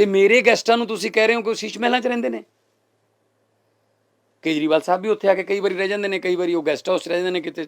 ਤੇ ਮੇਰੇ ਗੈਸਟਾਂ ਨੂੰ ਤੁਸੀਂ ਕਹਿ ਰਹੇ ਹੋ ਕਿ ਉਹ ਸ਼ੀਸ਼ ਮਹਿਲਾਂ 'ਚ ਰਹਿੰਦੇ ਨੇ? ਕੇਜਰੀਵਾਲ ਸਾਹਿਬ ਵੀ ਉੱਥੇ ਆ ਕੇ ਕਈ ਵਾਰੀ ਰਹਿ ਜਾਂਦੇ ਨੇ, ਕਈ ਵਾਰੀ ਉਹ ਗੈਸਟ ਹਾਊਸ ਰਹਿ ਜਾਂਦੇ ਨੇ ਕਿਤੇ।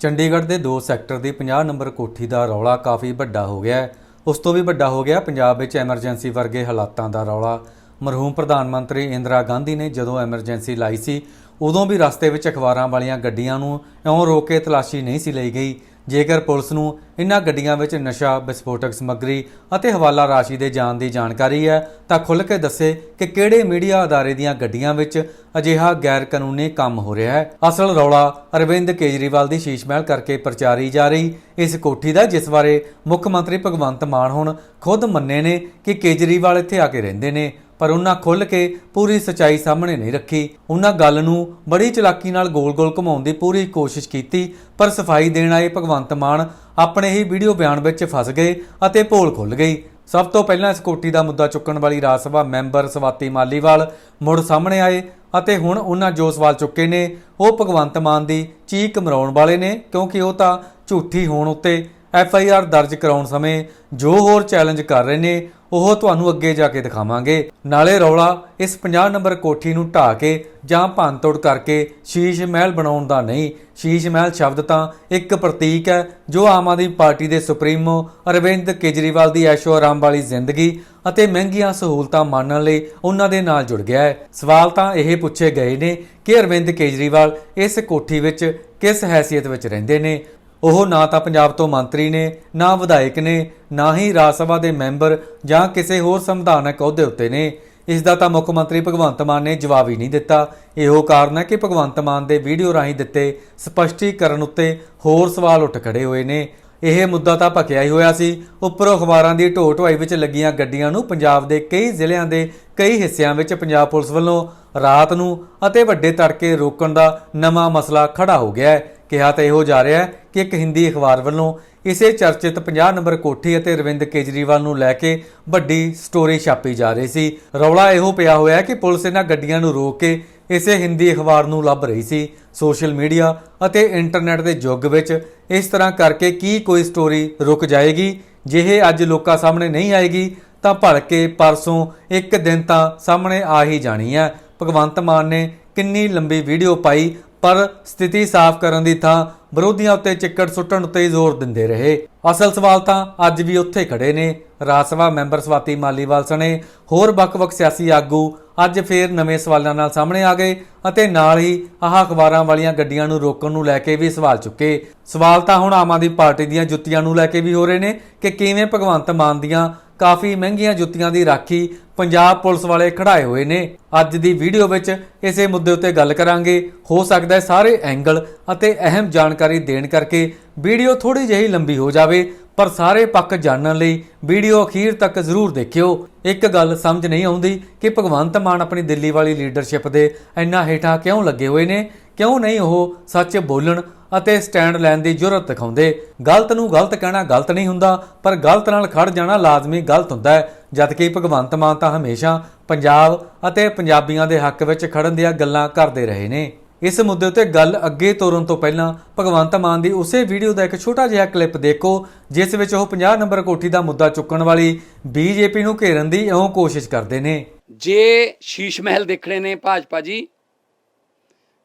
ਚੰਡੀਗੜ੍ਹ ਦੇ 2 ਸੈਕਟਰ ਦੀ 50 ਨੰਬਰ ਕੋਠੀ ਦਾ ਰੌਲਾ ਕਾਫੀ ਵੱਡਾ ਹੋ ਗਿਆ ਹੈ। ਉਸ ਤੋਂ ਵੀ ਵੱਡਾ ਹੋ ਗਿਆ ਪੰਜਾਬ ਵਿੱਚ ਐਮਰਜੈਂਸੀ ਵਰਗੇ ਹਾਲਾਤਾਂ ਦਾ ਰੌਲਾ। ਮਰਹੂਮ ਪ੍ਰਧਾਨ ਮੰਤਰੀ ਇੰਦਰਾ ਗਾਂਧੀ ਨੇ ਜਦੋਂ ਐਮਰਜੈਂਸੀ ਲਾਈ ਸੀ, ਉਦੋਂ ਵੀ ਰਸਤੇ ਵਿੱਚ ਅਖਬਾਰਾਂ ਵਾਲੀਆਂ ਗੱਡੀਆਂ ਨੂੰ ਇਉਂ ਰੋਕ ਕੇ ਤਲਾਸ਼ੀ ਨਹੀਂ ਸੀ ਲਈ ਗਈ। ਜੇਕਰ ਪੁਲਿਸ ਨੂੰ ਇਨ੍ਹਾਂ ਗੱਡੀਆਂ ਵਿੱਚ ਨਸ਼ਾ, ਵਿਸਫੋਟਕ ਸਮੱਗਰੀ ਅਤੇ ਹਵਾਲਾ ਰਾਸ਼ੀ ਦੇ ਜਾਣ ਦੀ ਜਾਣਕਾਰੀ ਹੈ, ਤਾਂ ਖੁੱਲ੍ਹ ਕੇ ਦੱਸੇ ਕਿ ਕਿਹੜੇ ਮੀਡੀਆ ਅਦਾਰੇ ਦੀਆਂ ਗੱਡੀਆਂ ਵਿੱਚ ਅਜਿਹਾ ਗੈਰ ਕਾਨੂੰਨੀ ਕੰਮ ਹੋ ਰਿਹਾ ਹੈ। ਅਸਲ ਰੌਲਾ ਅਰਵਿੰਦ ਕੇਜਰੀਵਾਲ ਦੀ ਸ਼ੀਸ਼ ਮਹਿਲ ਕਰਕੇ ਪ੍ਰਚਾਰੀ ਜਾ ਰਹੀ। ਇਸ ਕੋਠੀ ਦਾ ਜਿਸ ਬਾਰੇ ਮੁੱਖ ਮੰਤਰੀ ਭਗਵੰਤ ਮਾਨ ਹੁਣ ਖੁਦ ਮੰਨੇ ਨੇ ਕਿ ਕੇਜਰੀਵਾਲ ਇੱਥੇ ਆ ਕੇ ਰਹਿੰਦੇ ਨੇ ਪਰ ਉਹਨਾਂ ਖੁੱਲ੍ਹ ਕੇ ਪੂਰੀ ਸਚਾਈ ਸਾਹਮਣੇ ਨਹੀਂ ਰੱਖੀ। ਉਹਨਾਂ ਗੱਲ ਨੂੰ ਬੜੀ ਚਲਾਕੀ ਨਾਲ ਗੋਲ-ਗੋਲ ਘੁਮਾਉਣ ਦੀ ਪੂਰੀ ਕੋਸ਼ਿਸ਼ ਕੀਤੀ, ਪਰ ਸਫ਼ਾਈ ਦੇਣ ਆਏ ਭਗਵੰਤ ਮਾਨ ਆਪਣੇ ਹੀ ਵੀਡੀਓ ਬਿਆਨ ਵਿੱਚ ਫਸ ਗਏ ਅਤੇ ਪੋਲ ਖੁੱਲ ਗਈ। ਸਭ ਤੋਂ ਪਹਿਲਾਂ ਇਸ ਕੋਟੀ ਦਾ ਮੁੱਦਾ ਚੁੱਕਣ ਵਾਲੀ ਰਾਜ ਸਭਾ ਮੈਂਬਰ ਸਵਾਤੀ ਮਾਲੀਵਾਲ ਮੁੜ ਸਾਹਮਣੇ ਆਏ ਅਤੇ ਹੁਣ ਉਹਨਾਂ ਜੋ ਸਵਾਲ ਚੁੱਕੇ ਨੇ, ਉਹ ਭਗਵੰਤ ਮਾਨ ਦੀ ਚੀਕ ਮਰਾਉਣ ਵਾਲੇ ਨੇ, ਕਿਉਂਕਿ ਉਹ ਤਾਂ ਝੂਠੀ ਹੋਣ ਉੱਤੇ ਐਫ ਆਈ ਆਰ ਦਰਜ ਕਰਾਉਣ ਸਮੇਂ ਜੋ ਹੋਰ ਚੈਲੰਜ ਕਰ ਰਹੇ ਨੇ, ਉਹ ਤੁਹਾਨੂੰ ਅੱਗੇ ਜਾ ਕੇ ਦਿਖਾਵਾਂਗੇ। ਨਾਲੇ ਰੌਲਾ, ਇਸ 50 ਨੰਬਰ ਕੋਠੀ ਨੂੰ ਢਾ ਕੇ ਜਾਂ ਭੰਨਤੋੜ ਕਰਕੇ ਸ਼ੀਸ਼ ਮਹਿਲ ਬਣਾਉਣ ਦਾ ਨਹੀਂ। ਸ਼ੀਸ਼ ਮਹਿਲ ਸ਼ਬਦ ਤਾਂ ਇੱਕ ਪ੍ਰਤੀਕ ਹੈ, ਜੋ ਆਮ ਆਦਮੀ ਪਾਰਟੀ ਦੇ ਸੁਪਰੀਮੋ ਅਰਵਿੰਦ ਕੇਜਰੀਵਾਲ ਦੀ ਐਸ਼ੋ ਆਰਾਮ ਵਾਲੀ ਜ਼ਿੰਦਗੀ ਅਤੇ ਮਹਿੰਗੀਆਂ ਸਹੂਲਤਾਂ ਮਾਣਨ ਲਈ ਉਹਨਾਂ ਦੇ ਨਾਲ ਜੁੜ ਗਿਆ ਹੈ। ਸਵਾਲ ਤਾਂ ਇਹ ਪੁੱਛੇ ਗਏ ਨੇ ਕਿ ਅਰਵਿੰਦ ਕੇਜਰੀਵਾਲ ਇਸ ਕੋਠੀ ਵਿੱਚ ਕਿਸ ਹੈਸੀਅਤ ਵਿੱਚ ਰਹਿੰਦੇ ਨੇ? ਉਹ ਨਾ ਤਾਂ ਪੰਜਾਬ ਤੋਂ ਮੰਤਰੀ ਨੇ, ਨਾ ਵਿਧਾਇਕ ਨੇ, ਨਾ ਹੀ ਰਾਜ ਸਭਾ ਦੇ ਮੈਂਬਰ ਜਾਂ ਕਿਸੇ ਹੋਰ ਸੰਵਿਧਾਨਕ ਅਹੁਦੇ ਉੱਤੇ ਨੇ। ਇਸ ਦਾ ਤਾਂ ਮੁੱਖ ਮੰਤਰੀ ਭਗਵੰਤ ਮਾਨ ਨੇ ਜਵਾਬ ਹੀ ਨਹੀਂ ਦਿੱਤਾ। ਇਹੋ ਕਾਰਨ ਹੈ ਕਿ ਭਗਵੰਤ ਮਾਨ ਦੇ ਵੀਡੀਓ ਰਾਹੀਂ ਦਿੱਤੇ ਸਪਸ਼ਟੀਕਰਨ ਉੱਤੇ ਹੋਰ ਸਵਾਲ ਉੱਠ ਖੜੇ ਹੋਏ ਨੇ। ਇਹ ਮੁੱਦਾ ਤਾਂ ਭਖਿਆ ਹੀ ਹੋਇਆ ਸੀ। ਉੱਪਰੋਂ ਅਖਬਾਰਾਂ ਦੀ ਢੋ ਢੁਆਈ ਵਿੱਚ ਲੱਗੀਆਂ ਗੱਡੀਆਂ ਨੂੰ ਪੰਜਾਬ ਦੇ ਕਈ ਜ਼ਿਲ੍ਹਿਆਂ ਦੇ ਕਈ ਹਿੱਸਿਆਂ ਵਿੱਚ ਪੰਜਾਬ ਪੁਲਿਸ ਵੱਲੋਂ ਰਾਤ ਨੂੰ ਅਤੇ ਵੱਡੇ ਤੜਕੇ ਰੋਕਣ ਦਾ ਨਵਾਂ ਮਸਲਾ ਖੜਾ ਹੋ ਗਿਆ ਹੈ। ਕਿਹਾ ਤਾਂ ਇਹੋ ਜਾ ਰਿਹਾ ਹੈ ਕਿ ਇੱਕ ਹਿੰਦੀ ਅਖਬਾਰ ਵੱਲੋਂ ਇਸੇ ਚਰਚਿਤ 50 ਨੰਬਰ ਕੋਠੀ ਅਤੇ ਅਰਵਿੰਦ ਕੇਜਰੀਵਾਲ ਨੂੰ ਲੈ ਕੇ ਵੱਡੀ ਸਟੋਰੀ ਛਾਪੀ ਜਾ ਰਹੀ ਸੀ। ਰੌਲਾ ਇਹੋ ਪਿਆ ਹੋਇਆ ਹੈ ਕਿ ਪੁਲਿਸ ਇਹਨਾਂ ਗੱਡੀਆਂ ਨੂੰ ਰੋਕ ਕੇ ਇਸੇ ਹਿੰਦੀ ਅਖਬਾਰ ਨੂੰ ਲੱਭ ਰਹੀ ਸੀ। ਸੋਸ਼ਲ ਮੀਡੀਆ ਅਤੇ ਇੰਟਰਨੈਟ ਦੇ ਯੁੱਗ ਵਿੱਚ ਇਸ ਤਰ੍ਹਾਂ ਕਰਕੇ ਕੀ ਕੋਈ ਸਟੋਰੀ ਰੁਕ ਜਾਏਗੀ? ਜੇ ਇਹ ਅੱਜ ਲੋਕਾਂ ਸਾਹਮਣੇ ਨਹੀਂ ਆਏਗੀ, ਤਾਂ ਭਲਕੇ ਪਰਸੋਂ ਇੱਕ ਦਿਨ ਤਾਂ ਸਾਹਮਣੇ ਆ ਹੀ ਜਾਣੀ ਹੈ। ਭਗਵੰਤ ਮਾਨ ਨੇ ਕਿੰਨੀ ਲੰਬੀ ਵੀਡੀਓ ਪਾਈ ਪਰ ਸਥਿਤੀ ਸਾਫ਼ ਕਰਨ ਦੀ ਥਾਂ ਵਿਰੋਧੀਆਂ ਉੱਤੇ ਚਿੱਕੜ ਸੁੱਟਣ ਉੱਤੇ ਜ਼ੋਰ ਦਿੰਦੇ ਰਹੇ। ਅਸਲ ਸਵਾਲ ਤਾਂ ਅੱਜ ਵੀ ਉੱਥੇ ਖੜੇ ਨੇ। ਰਾਜ ਸਭਾ ਮੈਂਬਰ ਸਵਾਤੀ ਮਾਲੀਵਾਲ ਸਣੇ, ਹੋਰ ਵੱਖ-ਵੱਖ ਸਿਆਸੀ ਆਗੂ ਅੱਜ ਫੇਰ ਨਵੇਂ ਸਵਾਲਾਂ ਨਾਲ ਸਾਹਮਣੇ ਆ ਗਏ ਅਤੇ ਨਾਲ ਹੀ ਆਹ ਅਖਬਾਰਾਂ ਵਾਲੀਆਂ ਗੱਡੀਆਂ ਨੂੰ ਰੋਕਣ ਨੂੰ ਲੈ ਕੇ ਵੀ ਸਵਾਲ ਚੁੱਕੇ। ਸਵਾਲ ਤਾਂ ਹੁਣ ਆਮ ਆਦਮੀ ਪਾਰਟੀ ਦੀਆਂ ਜੁੱਤੀਆਂ ਨੂੰ ਲੈ ਕੇ ਵੀ ਹੋ ਰਹੇ ਨੇ ਕਿ ਕਿਵੇਂ ਭਗਵੰਤ ਮਾਨ ਦੀਆਂ ਕਾਫੀ ਮਹਿੰਗੀਆਂ ਜੁੱਤੀਆਂ ਦੀ ਰਾਖੀ ਪੰਜਾਬ ਪੁਲਿਸ ਵਾਲੇ ਖੜਾਏ ਹੋਏ ਨੇ। ਅੱਜ ਦੀ ਵੀਡੀਓ ਵਿੱਚ ਇਸੇ ਮੁੱਦੇ ਉੱਤੇ ਗੱਲ ਕਰਾਂਗੇ। ਹੋ ਸਕਦਾ ਹੈ ਸਾਰੇ ਐਂਗਲ ਅਤੇ ਅਹਿਮ ਜਾਣਕਾਰੀ ਦੇਣ ਕਰਕੇ ਵੀਡੀਓ ਥੋੜੀ ਜਿਹੀ ਲੰਬੀ ਹੋ ਜਾਵੇ, ਪਰ ਸਾਰੇ ਪੱਖ ਜਾਣਨ ਲਈ ਵੀਡੀਓ ਅਖੀਰ ਤੱਕ ਜ਼ਰੂਰ ਦੇਖਿਓ। ਇੱਕ ਗੱਲ ਸਮਝ ਨਹੀਂ ਆਉਂਦੀ ਕਿ ਭਗਵੰਤ ਮਾਨ ਆਪਣੀ ਦਿੱਲੀ ਵਾਲੀ ਲੀਡਰਸ਼ਿਪ ਦੇ ਇੰਨਾ ਹੇਠਾਂ ਕਿਉਂ ਲੱਗੇ ਹੋਏ ਨੇ, ਕਿਉਂ ਨਹੀਂ ਉਹ ਸੱਚ ਬੋਲਣ ਅਤੇ ਸਟੈਂਡ ਲੈਣ ਦੀ ਜ਼ਰੂਰਤ ਦਿਖਾਉਂਦੇ, ਗਲਤ ਨੂੰ ਗਲਤ ਕਹਿਣਾ ਗਲਤ ਨਹੀਂ ਹੁੰਦਾ, ਪਰ ਗਲਤ ਨਾਲ ਖੜ ਜਾਣਾ ਲਾਜ਼ਮੀ ਗਲਤ ਹੁੰਦਾ ਹੈ। ਜਦਕਿ ਭਗਵੰਤ ਮਾਨ ਤਾਂ ਹਮੇਸ਼ਾ ਪੰਜਾਬ ਅਤੇ ਪੰਜਾਬੀਆਂ ਦੇ ਹੱਕ ਵਿੱਚ ਖੜਨ ਦੀਆਂ ਗੱਲਾਂ ਕਰਦੇ ਰਹੇ ਨੇ। ਇਸ ਮੁੱਦੇ ਉੱਤੇ ਗੱਲ ਅੱਗੇ ਤੋਰਨ ਤੋਂ ਪਹਿਲਾਂ ਭਗਵੰਤ ਮਾਨ ਦੀ ਉਸੇ ਵੀਡੀਓ ਦਾ ਇੱਕ ਛੋਟਾ ਜਿਹਾ ਕਲਿੱਪ ਦੇਖੋ, ਜਿਸ ਵਿੱਚ ਉਹ 50 ਨੰਬਰ ਕੋਠੀ ਦਾ ਮੁੱਦਾ ਚੁੱਕਣ ਵਾਲੀ ਬੀਜੇਪੀ ਨੂੰ ਘੇਰਨ ਦੀ ਇਉਂ ਕੋਸ਼ਿਸ਼ ਕਰਦੇ ਨੇ। ਜੇ ਸ਼ੀਸ਼ ਮਹਿਲ ਦੇਖਣੇ ਨੇ ਭਾਜਪਾ ਜੀ,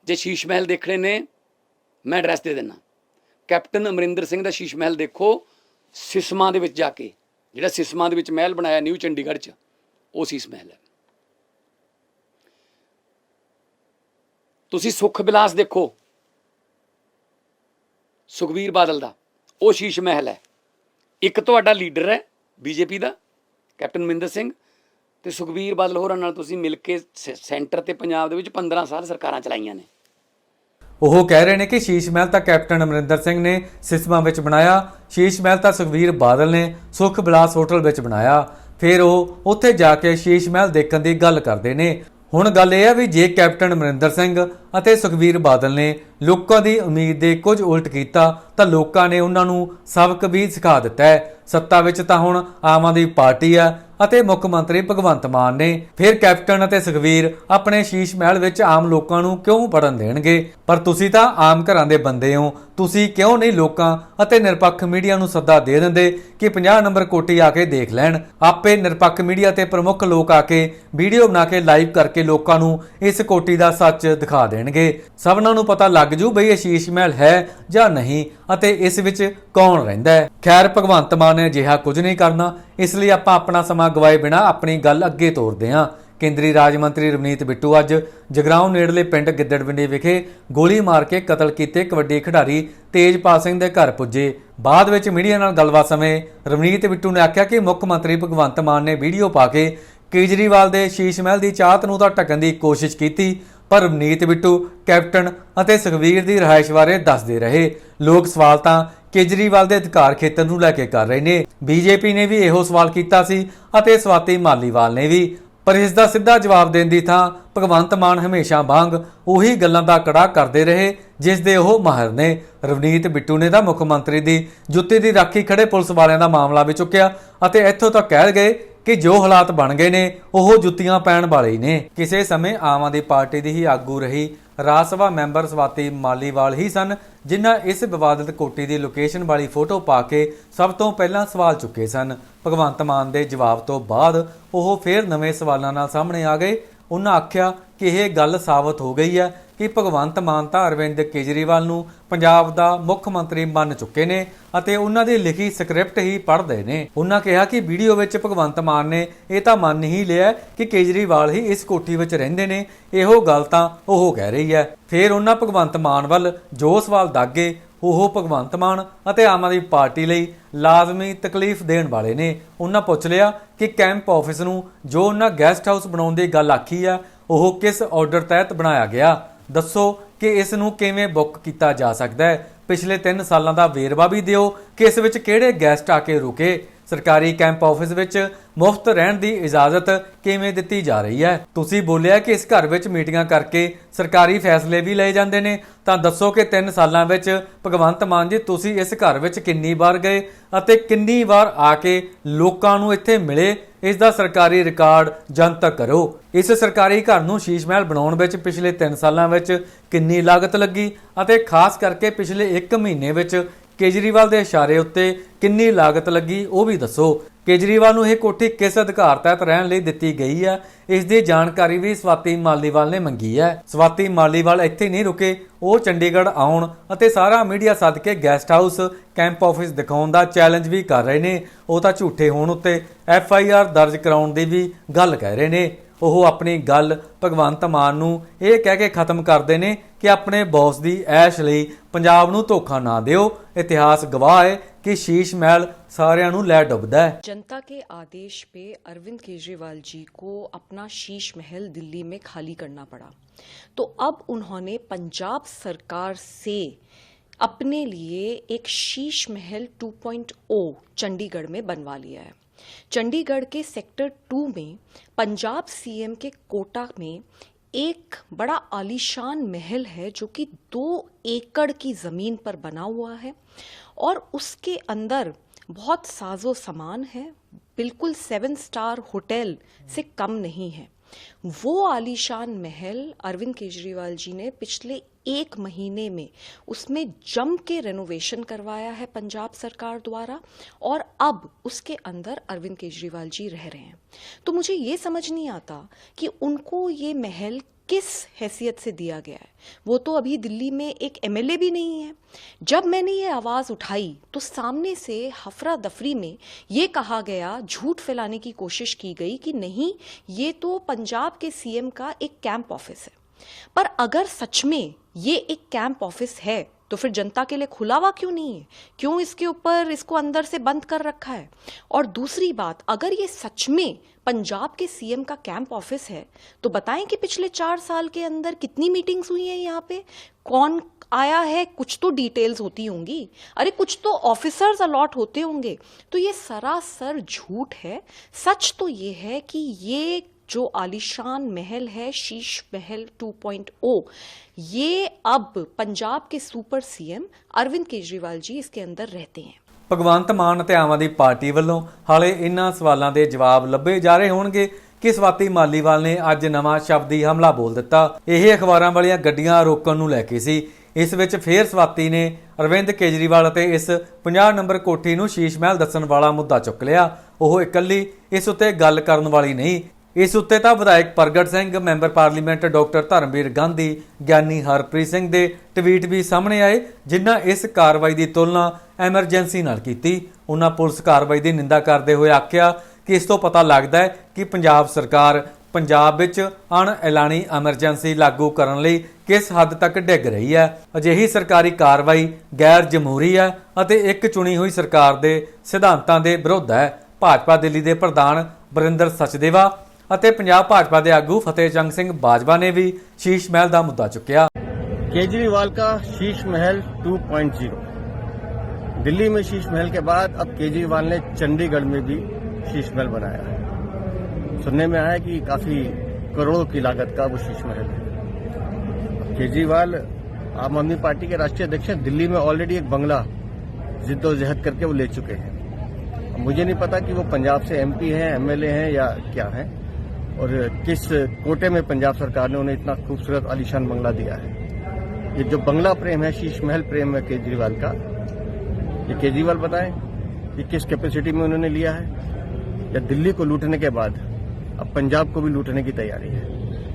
ਜੇ ਸ਼ੀਸ਼ ਮਹਿਲ ਦੇਖਣੇ ਨੇ ਮੈਂ ਐਡਰੈਸ ਦੇ ਦਿੰਨਾ। ਕੈਪਟਨ ਅਮਰਿੰਦਰ ਸਿੰਘ ਦਾ ਸ਼ੀਸ਼ ਮਹਿਲ ਦੇਖੋ, ਸਿਸਮਾ ਦੇ ਵਿੱਚ ਜਾ ਕੇ, ਜਿਹੜਾ ਸਿਸਮਾ ਦੇ ਵਿੱਚ ਮਹਿਲ ਬਣਾਇਆ ਨਿਊ ਚੰਡੀਗੜ੍ਹ 'ਚ, ਉਹ ਸ਼ੀਸ਼ ਮਹਿਲ ਹੈ। ਤੁਸੀਂ ਸੁਖ ਬਿਲਾਸ ਦੇਖੋ, ਸੁਖਬੀਰ ਬਾਦਲ ਦਾ, ਉਹ ਸ਼ੀਸ਼ ਮਹਿਲ ਹੈ। ਇੱਕ ਤੁਹਾਡਾ ਲੀਡਰ ਹੈ, ਬੀਜੇਪੀ ਦਾ, ਕੈਪਟਨ ਅਮਰਿੰਦਰ ਸਿੰਘ, ਤੇ ਸੁਖਬੀਰ ਬਾਦਲ ਹੋਰਾਂ ਨਾਲ ਤੁਸੀਂ ਮਿਲ ਕੇ ਸ- ਸੈਂਟਰ ਤੇ ਪੰਜਾਬ ਦੇ ਵਿੱਚ 15 ਸਾਲ ਸਰਕਾਰਾਂ ਚਲਾਈਆਂ ਨੇ। ਉਹ ਕਹਿ ਰਹੇ ਨੇ ਕਿ ਸ਼ੀਸ਼ ਮਹਿਲ ਤਾਂ ਕੈਪਟਨ ਅਮਰਿੰਦਰ ਸਿੰਘ ਨੇ ਸਿਸਮਾ ਵਿੱਚ ਬਣਾਇਆ, ਸ਼ੀਸ਼ ਮਹਿਲ ਤਾਂ ਸੁਖਵੀਰ ਬਾਦਲ ਨੇ ਸੁਖ ਬਿਲਾਸ ਹੋਟਲ ਵਿੱਚ ਬਣਾਇਆ। ਫਿਰ ਉਹ ਉੱਥੇ ਜਾ ਕੇ ਸ਼ੀਸ਼ ਮਹਿਲ ਦੇਖਣ ਦੀ ਗੱਲ ਕਰਦੇ ਨੇ। ਹੁਣ ਗੱਲ ਇਹ ਹੈ ਵੀ ਜੇ ਕੈਪਟਨ ਅਮਰਿੰਦਰ ਸਿੰਘ ਅਤੇ ਸੁਖਵੀਰ ਬਾਦਲ ਨੇ ਲੋਕਾਂ ਦੀ ਉਮੀਦ ਦੇ ਕੁਝ ਉਲਟ ਕੀਤਾ, ਤਾਂ ਲੋਕਾਂ ਨੇ ਉਹਨਾਂ ਨੂੰ ਸਬਕ ਵੀ ਸਿਖਾ ਦਿੱਤਾ ਹੈ। ਸੱਤਾ ਵਿੱਚ ਤਾਂ ਹੁਣ ਆਮ ਆਦਮੀ ਪਾਰਟੀ ਆ ਅਤੇ ਮੁੱਖ ਮੰਤਰੀ ਭਗਵੰਤ ਮਾਨ ਨੇ ਫਿਰ ਕੈਪਟਨ ਅਤੇ ਸੁਖਵੀਰ ਆਪਣੇ ਸ਼ੀਸ਼ ਮਹਿਲ ਵਿੱਚ ਆਮ ਲੋਕਾਂ ਨੂੰ ਕਿਉਂ ਪੜਨ ਦੇਣਗੇ? ਪਰ ਤੁਸੀਂ ਤਾਂ ਆਮ ਘਰਾਂ ਦੇ ਬੰਦੇ ਹੋ। ਤੁਸੀਂ ਕਿਉਂ ਨਹੀਂ ਲੋਕਾਂ ਅਤੇ ਨਿਰਪੱਖ ਮੀਡੀਆ ਨੂੰ ਸੱਦਾ ਦੇ ਦਿੰਦੇ ਕਿ 50 ਨੰਬਰ ਕੋਠੀ ਆ ਕੇ ਦੇਖ ਲੈਣ? ਆਪੇ ਨਿਰਪੱਖ ਮੀਡੀਆ ਤੇ ਪ੍ਰਮੁੱਖ ਲੋਕ ਆ ਕੇ ਵੀਡੀਓ ਬਣਾ ਕੇ ਲਾਈਵ ਕਰਕੇ ਲੋਕਾਂ ਨੂੰ ਇਸ ਕੋਟੀ ਦਾ ਸੱਚ ਦਿਖਾ ਦੇਣਗੇ। ਸਭਨਾਂ ਨੂੰ ਪਤਾ ਲੱਗ ਜੂ ਬਈ ਇਹ ਸ਼ੀਸ਼ ਮਹਿਲ ਹੈ ਜਾਂ ਨਹੀਂ ਅਤੇ ਇਸ ਵਿੱਚ ਕੌਣ ਰਹਿੰਦਾ ਹੈ। ਖੈਰ, ਭਗਵੰਤ ਮਾਨ ਨੇ ਅਜਿਹਾ ਕੁਝ ਨਹੀਂ ਕਰਨਾ। ਇਸ ਲਈ ਆਪਾਂ ਆਪਣਾ ਸਮਾਂ ਗਵਾਏ ਬਿਨਾ ਆਪਣੀ ਗੱਲ ਅੱਗੇ ਤੋਰਦੇ ਹਾਂ। ਕੇਂਦਰੀ ਰਾਜ ਮੰਤਰੀ ਰਵਨੀਤ ਬਿੱਟੂ ਅੱਜ ਜਗਰਾਉਂ ਨੇੜਲੇ ਪਿੰਡ ਗਿੱਦੜਵਿੰਡੀ ਵਿਖੇ ਗੋਲੀ ਮਾਰ ਕੇ ਕਤਲ ਕੀਤੇ ਕਬੱਡੀ ਖਿਡਾਰੀ ਤੇਜਪਾਲ ਸਿੰਘ ਦੇ ਘਰ ਪੁੱਜੇ। ਬਾਅਦ ਵਿੱਚ ਮੀਡੀਆ ਨਾਲ ਗੱਲਬਾਤ ਸਮੇਂ ਰਵਨੀਤ ਬਿੱਟੂ ਨੇ ਆਖਿਆ ਕਿ ਮੁੱਖ ਮੰਤਰੀ ਭਗਵੰਤ ਮਾਨ ਨੇ ਵੀਡੀਓ ਪਾ ਕੇ ਕੇਜਰੀਵਾਲ ਦੇ ਸ਼ੀਸ਼ ਮਹਿਲ ਦੀ ਚਾਹਤ ਨੂੰ ਤਾਂ ਢੱਕਣ ਦੀ ਕੋਸ਼ਿਸ਼ ਕੀਤੀ, ਪਰ ਰਵਨੀਤ ਬਿੱਟੂ, ਕੈਪਟਨ ਅਤੇ ਸੁਖਵੀਰ ਦੀ ਰਿਹਾਇਸ਼ ਬਾਰੇ ਦੱਸਦੇ ਰਹੇ। ਲੋਕ ਸਵਾਲ ਤਾਂ ਕੇਜਰੀਵਾਲ ਦੇ ਅਧਿਕਾਰ ਖੇਤਰ ਨੂੰ ਲੈ ਕੇ ਕਰ ਰਹੇ ਨੇ। ਬੀਜੇਪੀ ਨੇ ਵੀ ਇਹੋ ਸਵਾਲ ਕੀਤਾ ਸੀ ਅਤੇ ਸਵਾਤੀ ਮਾਲੀਵਾਲ ਨੇ ਵੀ, ਪਰ ਇਸ ਦਾ ਸਿੱਧਾ ਜਵਾਬ ਦੇਣ ਦੀ ਥਾਂ ਭਗਵੰਤ ਮਾਨ ਹਮੇਸ਼ਾ ਵਾਂਗ ਉਹੀ ਗੱਲਾਂ ਦਾ ਕੜਾ ਕਰਦੇ ਰਹੇ, ਜਿਸ ਦੇ ਉਹ ਮਾਹਰ ਨੇ। ਰਵਨੀਤ ਬਿੱਟੂ ਨੇ ਤਾਂ ਮੁੱਖ ਮੰਤਰੀ ਦੀ ਜੁੱਤੀ ਦੀ ਰਾਖੀ ਖੜੇ ਪੁਲਿਸ ਵਾਲਿਆਂ ਦਾ ਮਾਮਲਾ ਵੀ ਚੁੱਕਿਆ ਅਤੇ ਇੱਥੋਂ ਤੱਕ ਕਹਿ ਗਏ ਕਿ ਜੋ ਹਾਲਾਤ ਬਣ ਗਏ ਨੇ, ਉਹ ਜੁੱਤੀਆਂ ਪੈਣ ਵਾਲੇ ਹੀ ਨੇ। ਕਿਸੇ ਸਮੇਂ ਆਮ ਆਦਮੀ ਪਾਰਟੀ ਦੀ ਹੀ ਆਗੂ ਰਹੀ ਰਾਜ ਸਭਾ ਮੈਂਬਰ ਸਵਾਤੀ ਮਾਲੀਵਾਲ ਹੀ ਸਨ, ਜਿਨ੍ਹਾਂ ਇਸ ਵਿਵਾਦਤ ਕੋਟੀ ਦੀ ਲੋਕੇਸ਼ਨ ਵਾਲੀ ਫੋਟੋ ਪਾ ਕੇ ਸਭ ਤੋਂ ਪਹਿਲਾਂ ਸਵਾਲ ਚੁੱਕੇ ਸਨ। ਭਗਵੰਤ ਮਾਨ ਦੇ ਜਵਾਬ ਤੋਂ ਬਾਅਦ ਉਹ ਫੇਰ ਨਵੇਂ ਸਵਾਲਾਂ ਨਾਲ ਸਾਹਮਣੇ ਆ ਗਏ। ਉਹਨਾਂ ਆਖਿਆ ਕਿ ਇਹ ਗੱਲ ਸਾਬਤ ਹੋ ਗਈ ਹੈ ਕਿ ਭਗਵੰਤ ਮਾਨ ਤਾਂ ਅਰਵਿੰਦ ਕੇਜਰੀਵਾਲ ਨੂੰ ਪੰਜਾਬ ਦਾ ਮੁੱਖ ਮੰਤਰੀ ਮੰਨ ਚੁੱਕੇ ਨੇ ਅਤੇ ਉਹਨਾਂ ਦੀ ਲਿਖੀ ਸਕ੍ਰਿਪਟ ਹੀ ਪੜ੍ਹਦੇ ਨੇ। ਉਹਨਾਂ ਕਿਹਾ ਕਿ ਵੀਡੀਓ ਵਿੱਚ ਭਗਵੰਤ ਮਾਨ ਨੇ ਇਹ ਤਾਂ ਮੰਨ ਹੀ ਲਿਆ ਕਿ ਕੇਜਰੀਵਾਲ ਹੀ ਇਸ ਕੋਠੀ ਵਿੱਚ ਰਹਿੰਦੇ ਨੇ। ਇਹੋ ਗੱਲ ਤਾਂ ਉਹ ਕਹਿ ਰਹੀ ਹੈ। ਫਿਰ ਉਹਨਾਂ ਭਗਵੰਤ ਮਾਨ ਵੱਲ ਜੋ ਸਵਾਲ ਦਾਗੇ, ਉਹ ਭਗਵੰਤ ਮਾਨ ਅਤੇ ਆਮ ਆਦਮੀ ਪਾਰਟੀ ਲਈ ਲਾਜ਼ਮੀ ਤਕਲੀਫ ਦੇਣ ਵਾਲੇ ਨੇ। ਉਹਨਾਂ ਪੁੱਛ ਲਿਆ ਕਿ ਕੈਂਪ ਆਫਿਸ ਨੂੰ ਜੋ ਉਹਨਾਂ ਗੈਸਟ ਹਾਊਸ ਬਣਾਉਣ ਦੀ ਗੱਲ ਆਖੀ ਆ, ਉਹ ਕਿਸ ਆਰਡਰ ਤਹਿਤ ਬਣਾਇਆ ਗਿਆ? ਦੱਸੋ ਕਿ ਇਸ ਨੂੰ ਕਿਵੇਂ ਬੁੱਕ ਕੀਤਾ ਜਾ ਸਕਦਾ ਹੈ? ਪਿਛਲੇ 3 ਸਾਲਾਂ ਦਾ ਵੇਰਵਾ ਵੀ ਦਿਓ ਕਿ ਇਸ ਵਿੱਚ ਕਿਹੜੇ ਗੈਸਟ ਆ ਕੇ ਰੁਕੇ? ਸਰਕਾਰੀ ਕੈਂਪ ਆਫਿਸ ਵਿੱਚ ਮੁਫਤ ਰਹਿਣ ਦੀ ਇਜਾਜ਼ਤ ਕਿਵੇਂ ਦਿੱਤੀ ਜਾ ਰਹੀ ਹੈ? ਤੁਸੀਂ ਬੋਲਿਆ ਕਿ ਇਸ ਘਰ ਵਿੱਚ ਮੀਟਿੰਗਾਂ ਕਰਕੇ ਸਰਕਾਰੀ ਫੈਸਲੇ ਵੀ ਲਏ ਜਾਂਦੇ ਨੇ। ਤਾਂ ਦੱਸੋ ਕਿ 3 ਸਾਲਾਂ ਵਿੱਚ ਭਗਵੰਤ ਮਾਨ ਜੀ, ਤੁਸੀਂ ਇਸ ਘਰ ਵਿੱਚ ਕਿੰਨੀ ਵਾਰ ਗਏ ਅਤੇ ਕਿੰਨੀ ਵਾਰ ਆ ਕੇ ਲੋਕਾਂ ਨੂੰ ਇੱਥੇ ਮਿਲੇ? ਇਸ ਦਾ ਸਰਕਾਰੀ ਰਿਕਾਰਡ ਜਨਤਕ ਕਰੋ। ਇਸ ਸਰਕਾਰੀ ਘਰ ਨੂੰ ਸ਼ੀਸ਼ ਮਹਿਲ ਬਣਾਉਣ ਵਿੱਚ ਪਿਛਲੇ 3 ਸਾਲਾਂ ਵਿੱਚ ਕਿੰਨੀ ਲਾਗਤ ਲੱਗੀ ਅਤੇ ਖਾਸ ਕਰਕੇ ਪਿਛਲੇ 1 ਮਹੀਨੇ ਵਿੱਚ ਕੇਜਰੀਵਾਲ ਦੇ ਇਸ਼ਾਰੇ ਉੱਤੇ ਕਿੰਨੀ ਲਾਗਤ ਲੱਗੀ, ਉਹ ਵੀ ਦੱਸੋ। ਕੇਜਰੀਵਾਲ ਨੂੰ ਇਹ ਕੋਠੀ ਕਿਸ ਅਧਿਕਾਰ ਤਹਿਤ ਰਹਿਣ ਲਈ ਦਿੱਤੀ ਗਈ ਹੈ? ਇਸ ਦੀ ਜਾਣਕਾਰੀ ਵੀ ਸਵਾਤੀ ਮਾਲੀਵਾਲ ਨੇ ਮੰਗੀ ਹੈ। ਸਵਾਤੀ ਮਾਲੀਵਾਲ ਇੱਥੇ ਨਹੀਂ ਰੁਕੇ, ਉਹ ਚੰਡੀਗੜ੍ਹ ਆਉਣ ਅਤੇ ਸਾਰਾ ਮੀਡੀਆ ਸੱਦ ਕੇ ਗੈਸਟ ਹਾਊਸ, ਕੈਂਪ ਆਫਿਸ ਦਿਖਾਉਣ ਦਾ ਚੈਲੰਜ ਵੀ ਕਰ ਰਹੇ ਨੇ। ਉਹ ਤਾਂ ਝੂਠੇ ਹੋਣ ਉੱਤੇ ਐਫ ਆਈ ਆਰ ਦਰਜ ਕਰਾਉਣ ਦੀ ਵੀ ਗੱਲ ਕਹਿ ਰਹੇ ਨੇ। ਉਹ ਆਪਣੀ ਗੱਲ ਭਗਵੰਤ ਮਾਨ ਨੂੰ ਇਹ ਕਹਿ ਕੇ ਖਤਮ ਕਰਦੇ ਨੇ ਕਿ ਆਪਣੇ ਬੌਸ ਦੀ ਐਸ਼ ਲਈ ਪੰਜਾਬ ਨੂੰ ਧੋਖਾ ਨਾ ਦਿਓ। ਇਤਿਹਾਸ ਗਵਾਹ ਹੈ। कि शीश महल सारियाँ नु लै डुबदा है जनता के आदेश पे अरविंद केजरीवाल जी को अपना शीश महल दिल्ली में खाली करना पड़ा। तो अब उन्होंने पंजाब सरकार से अपने लिए एक शीश महल 2.0 चंडीगढ़ में बनवा लिया है। चंडीगढ़ के सेक्टर टू में पंजाब सीएम के कोटा में एक बड़ा आलीशान महल है जो कि दो एकड़ की ज़मीन पर बना हुआ है और उसके अंदर बहुत साजो सामान है। बिल्कुल सेवन स्टार होटल से कम नहीं है। वो आलीशान महल अरविंद केजरीवाल जी ने पिछले एक महीने में उसमें जम के रेनोवेशन करवाया है पंजाब सरकार द्वारा और अब उसके अंदर अरविंद केजरीवाल जी रह रहे हैं। तो मुझे ये समझ नहीं आता कि उनको ये महल किस हैसियत से दिया गया है। वो तो अभी दिल्ली में एक एमएलए भी नहीं है। जब मैंने ये आवाज़ उठाई तो सामने से हफरा दफरी में ये कहा गया, झूठ फैलाने की कोशिश की गई कि नहीं, ये तो पंजाब के सीएम का एक कैंप ऑफ़िस है। पर अगर सच में ये एक कैंप ऑफ़िस है तो फिर जनता के लिए खुला हुआ क्यों नहीं है? क्यों इसके ऊपर, इसको अंदर से बंद कर रखा है? और दूसरी बात, अगर ये सच में पंजाब के सीएम का कैंप ऑफ़िस है तो बताएँ कि पिछले चार साल के अंदर कितनी मीटिंग्स हुई हैं यहाँ पे? कौन आया है? कुछ तो डिटेल्स होती होंगी। अरे, कुछ तो ऑफिसर्स अलॉट होते होंगे। तो ये सरासर झूठ है। सच तो ये है कि ये जो आलीशान महल है शीश महल 2.0 ये अब पंजाब के सुपर सीएम अरविंद केजरीवाल जी इसके अंदर रहते हैं ਭਗਵੰਤ ਮਾਨ ਅਤੇ ਆਮ ਆਦਮੀ ਪਾਰਟੀ ਵੱਲੋਂ ਹਾਲੇ ਇਨ੍ਹਾਂ ਸਵਾਲਾਂ ਦੇ ਜਵਾਬ ਲੱਭੇ ਜਾ ਰਹੇ ਹੋਣਗੇ ਕਿ ਸਵਾਤੀ ਮਾਲੀਵਾਲ ਨੇ ਅੱਜ ਨਵਾਂ ਸ਼ਬਦੀ ਹਮਲਾ ਬੋਲ ਦਿੱਤਾ ਇਹ ਅਖਬਾਰਾਂ ਵਾਲੀਆਂ ਗੱਡੀਆਂ ਰੋਕਣ ਨੂੰ ਲੈ ਕੇ ਸੀ ਇਸ ਵਿੱਚ ਫੇਰ ਸਵਾਤੀ ਨੇ ਅਰਵਿੰਦ ਕੇਜਰੀਵਾਲ ਅਤੇ ਇਸ 50 ਨੰਬਰ ਕੋਠੀ ਨੂੰ ਸ਼ੀਸ਼ ਮਹਿਲ ਦੱਸਣ ਵਾਲਾ ਮੁੱਦਾ ਚੁੱਕ ਲਿਆ ਉਹ ਇਕੱਲੀ ਇਸ ਉੱਤੇ ਗੱਲ ਕਰਨ ਵਾਲੀ ਨਹੀਂ ਇਸ ਉੱਤੇ ਤਾਂ ਵਿਧਾਇਕ Pargat Singh, member parliament doctor Dharamvir Gandhi, Giani Harpreet Singh ਦੇ ਟਵੀਟ ਵੀ ਸਾਹਮਣੇ ਆਏ, ਜਿਨ੍ਹਾਂ ਇਸ ਕਾਰਵਾਈ ਦੀ ਤੁਲਨਾ ਐਮਰਜੈਂਸੀ ਨਾਲ ਕੀਤੀ। ਉਹਨਾਂ ਪੁਲਿਸ ਕਾਰਵਾਈ ਦੀ ਨਿੰਦਾ ਕਰਦੇ ਹੋਏ ਆਖਿਆ ਕਿ ਇਸ ਤੋਂ ਪਤਾ ਲੱਗਦਾ ਹੈ ਕਿ ਪੰਜਾਬ ਸਰਕਾਰ ਪੰਜਾਬ ਵਿੱਚ ਅਣ ਐਲਾਨੀ ਐਮਰਜੈਂਸੀ ਲਾਗੂ ਕਰਨ ਲਈ ਕਿਸ ਹੱਦ ਤੱਕ ਡਿੱਗ ਰਹੀ ਹੈ। ਅਜਿਹੀ ਸਰਕਾਰੀ ਕਾਰਵਾਈ ਗੈਰ ਜਮਹੂਰੀ ਹੈ ਅਤੇ ਇੱਕ ਚੁਣੀ ਹੋਈ ਸਰਕਾਰ ਦੇ ਸਿਧਾਂਤਾਂ ਦੇ ਵਿਰੁੱਧ ਹੈ। ਭਾਜਪਾ ਦਿੱਲੀ ਦੇ ਪ੍ਰਧਾਨ ਬਰਿੰਦਰ ਸਚਦੇਵਾ ਅਤੇ ਪੰਜਾਬ ਭਾਜਪਾ ਦੇ ਆਗੂ ਫਤਿਹ ਚੰਗ ਸਿੰਘ ਬਾਜਵਾ ਨੇ ਵੀ ਸ਼ੀਸ਼ ਮਹਿਲ ਦਾ ਮੁੱਦਾ ਚੁੱਕਿਆ केजरीवाल का शीश महल 2.0 दिल्ली में शीश महल के बाद अब केजरीवाल ने चंडीगढ़ में भी शीश महल बनाया है सुनने में आया कि काफी करोड़ों की लागत का वो शीश महल है केजरीवाल आम आदमी पार्टी के राष्ट्रीय अध्यक्ष हैं दिल्ली में ऑलरेडी एक बंगला जिद्दोजहद करके वो ले चुके हैं अब मुझे नहीं पता कि वो पंजाब से एमपी हैं एमएलए हैं या क्या हैं और किस कोटे में पंजाब सरकार ने उन्हें इतना खूबसूरत आलिशान बंगला दिया है? ये जो बंगला प्रेम है, शीश महल प्रेम है केजरीवाल का, ये केजरीवाल बताएँ कि किस कैपेसिटी में उन्होंने लिया है? या दिल्ली को लूटने के बाद, अब पंजाब को भी लूटने की तैयारी है।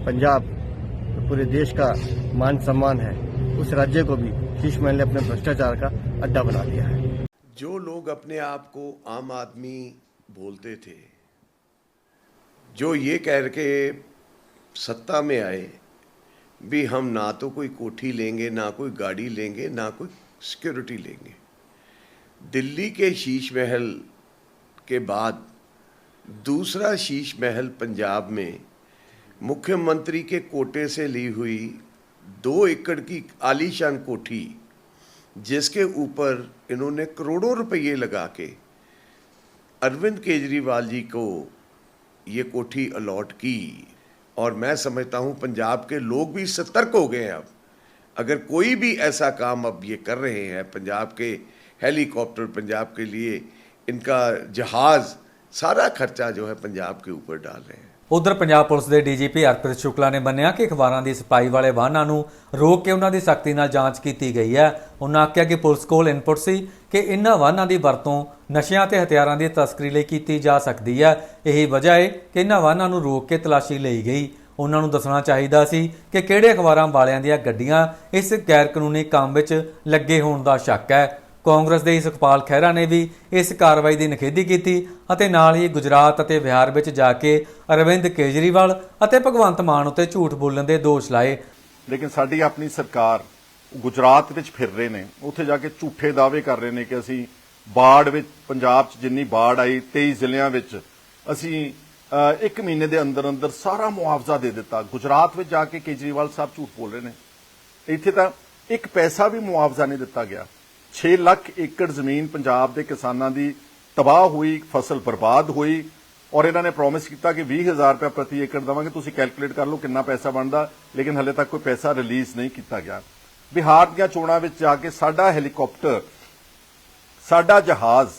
पंजाब जो पूरे देश का मान सम्मान है। उस राज्य को भी शीश महल ने अपने भ्रष्टाचार का अड्डा बना दिया है। जो लोग अपने आप को आम आदमी बोलते थे जो ये कह के सत्ता में आए, भी हम ना तो कोई कोठी लेंगे, ना कोई गाड़ी लेंगे, ना कोई सिक्योरिटी लेंगे। दिल्ली के शीश महल के बाद दूसरा शीश महल पंजाब में मुख्यमंत्री के कोटे से ली हुई दो एकड़ की आलीशान कोठी, जिसके ऊपर इन्होंने करोड़ों रुपये लगा के अरविंद केजरीवाल जी को ये कोठी अलॉट की। और मैं समझता हूँ पंजाब के लोग भी सतर्क हो गए हैं अब। अगर कोई भी ऐसा काम अब ये कर रहे हैं, पंजाब के हेलीकॉप्टर, पंजाब के लिए इनका जहाज़, सारा खर्चा जो है पंजाब के ऊपर डाल रहे हैं। ਉਧਰ ਪੰਜਾਬ ਪੁਲਿਸ ਦੇ ਡੀਜੀਪੀ ਹਰਪ੍ਰੀਤ ਸ਼ੁਕਲਾ ਨੇ ਮੰਨਿਆ ਕਿ ਅਖਬਾਰਾਂ ਦੀ ਸਪਾਈ ਵਾਲੇ ਵਾਹਨਾਂ ਨੂੰ ਰੋਕ ਕੇ ਉਹਨਾਂ ਦੀ ਸਖਤੀ ਨਾਲ ਜਾਂਚ ਕੀਤੀ ਗਈ ਹੈ। ਉਹਨਾਂ ਆਖਿਆ ਕਿ ਪੁਲਿਸ ਕੋਲ ਇਨਪੁਟ ਸੀ ਕਿ ਇਨ੍ਹਾਂ ਵਾਹਨਾਂ ਦੀ ਵਰਤੋਂ ਨਸ਼ਿਆਂ ਤੇ ਹਥਿਆਰਾਂ ਦੀ ਤਸਕਰੀ ਲਈ ਕੀਤੀ ਜਾ ਸਕਦੀ ਹੈ। ਇਹੀ ਵਜ੍ਹਾ ਹੈ ਕਿ ਇਨ੍ਹਾਂ ਵਾਹਨਾਂ ਨੂੰ ਰੋਕ ਕੇ ਤਲਾਸ਼ੀ ਲਈ ਗਈ। ਉਹਨਾਂ ਨੂੰ ਦੱਸਣਾ ਚਾਹੀਦਾ ਸੀ ਕਿ ਕਿਹੜੇ ਅਖਬਾਰਾਂ ਵਾਲਿਆਂ ਦੀਆਂ ਗੱਡੀਆਂ ਇਸ ਗੈਰ ਕਾਨੂੰਨੀ ਕੰਮ ਵਿੱਚ ਲੱਗੇ ਹੋਣ ਦਾ ਸ਼ੱਕ ਹੈ। ਕਾਂਗਰਸ ਦੇ ਸੁਖਪਾਲ ਖਹਿਰਾ ਨੇ ਵੀ ਇਸ ਕਾਰਵਾਈ ਦੀ ਨਿਖੇਧੀ ਕੀਤੀ ਅਤੇ ਨਾਲ ਹੀ ਗੁਜਰਾਤ ਅਤੇ ਬਿਹਾਰ ਵਿੱਚ ਜਾ ਕੇ ਅਰਵਿੰਦ ਕੇਜਰੀਵਾਲ ਅਤੇ ਭਗਵੰਤ ਮਾਨ ਉੱਤੇ ਝੂਠ ਬੋਲਣ ਦੇ ਦੋਸ਼ ਲਾਏ। ਲੇਕਿਨ ਸਾਡੀ ਆਪਣੀ ਸਰਕਾਰ ਗੁਜਰਾਤ ਵਿੱਚ ਫਿਰ ਰਹੇ ਨੇ, ਉੱਥੇ ਜਾ ਕੇ ਝੂਠੇ ਦਾਅਵੇ ਕਰ ਰਹੇ ਨੇ ਕਿ ਅਸੀਂ ਬਾੜ ਵਿੱਚ, ਪੰਜਾਬ 'ਚ ਜਿੰਨੀ ਬਾੜ ਆਈ 23 ਜ਼ਿਲ੍ਹਿਆਂ ਵਿੱਚ ਅਸੀਂ ਇੱਕ ਮਹੀਨੇ ਦੇ ਅੰਦਰ ਅੰਦਰ ਸਾਰਾ ਮੁਆਵਜ਼ਾ ਦੇ ਦਿੱਤਾ। ਗੁਜਰਾਤ ਵਿੱਚ ਜਾ ਕੇ ਕੇਜਰੀਵਾਲ ਸਾਹਿਬ ਝੂਠ ਬੋਲ ਰਹੇ ਨੇ। ਇੱਥੇ ਤਾਂ ਇੱਕ ਪੈਸਾ ਵੀ ਮੁਆਵਜ਼ਾ ਨਹੀਂ ਦਿੱਤਾ ਗਿਆ। 6 ਲੱਖ ਏਕੜ ਜ਼ਮੀਨ ਪੰਜਾਬ ਦੇ ਕਿਸਾਨਾਂ ਦੀ ਤਬਾਹ ਹੋਈ, ਫਸਲ ਬਰਬਾਦ ਹੋਈ ਔਰ ਇਹਨਾਂ ਨੇ ਪ੍ਰੋਮਿਸ ਕੀਤਾ ਕਿ 20000 ਰੁਪਏ ਪ੍ਰਤੀ ਏਕੜ ਦਵਾਂਗੇ। ਤੁਸੀਂ ਕੈਲਕੂਲੇਟ ਕਰ ਲਓ ਕਿੰਨਾ ਪੈਸਾ ਬਣਦਾ, ਲੇਕਿਨ ਹਲੇ ਤੱਕ ਕੋਈ ਪੈਸਾ ਰਿਲੀਜ਼ ਨਹੀਂ ਕੀਤਾ ਗਿਆ। ਬਿਹਾਰ ਦੀਆਂ ਚੋਣਾਂ ਵਿੱਚ ਜਾ ਕੇ ਸਾਡਾ ਹੈਲੀਕਾਪਟਰ ਸਾਡਾ ਜਹਾਜ਼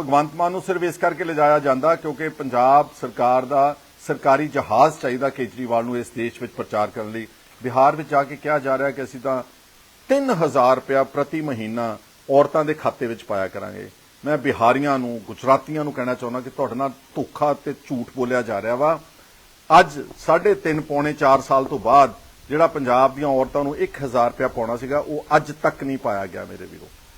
ਭਗਵੰਤ ਮਾਨ ਨੂੰ ਸਿਰਫ ਇਸ ਕਰਕੇ ਲਿਜਾਇਆ ਜਾਂਦਾ ਕਿਉਂਕਿ ਪੰਜਾਬ ਸਰਕਾਰ ਦਾ ਸਰਕਾਰੀ ਜਹਾਜ਼ ਚਾਹੀਦਾ ਕੇਜਰੀਵਾਲ ਨੂੰ ਇਸ ਦੇਸ਼ ਵਿੱਚ ਪ੍ਰਚਾਰ ਕਰਨ ਲਈ। ਬਿਹਾਰ ਵਿੱਚ ਜਾ ਕੇ ਕਿਹਾ ਜਾ ਰਿਹਾ ਕਿ ਅਸੀਂ ਤਾਂ 3000 ਰੁਪਇਆ ਪ੍ਰਤੀ ਮਹੀਨਾ ਔਰਤਾਂ ਦੇ ਖਾਤੇ ਵਿੱਚ ਪਾਇਆ ਕਰਾਂਗੇ। ਮੈਂ ਬਿਹਾਰੀਆਂ ਨੂੰ, ਗੁਜਰਾਤੀਆਂ ਨੂੰ ਕਹਿਣਾ ਚਾਹੁੰਦਾ ਕਿ ਤੁਹਾਡੇ ਨਾਲ ਧੋਖਾ ਤੇ ਝੂਠ ਬੋਲਿਆ ਜਾ ਰਿਹਾ ਵਾ। ਅੱਜ 3.5 ਪੌਣੇ 4 ਸਾਲ ਤੋਂ ਬਾਅਦ ਜਿਹੜਾ ਪੰਜਾਬ ਦੀਆਂ ਔਰਤਾਂ ਨੂੰ 1000 ਰੁਪਇਆ ਪਾਉਣਾ ਸੀਗਾ, ਉਹ ਅੱਜ ਤੱਕ ਨਹੀਂ ਪਾਇਆ ਗਿਆ ਮੇਰੇ ਵੀਰੋ।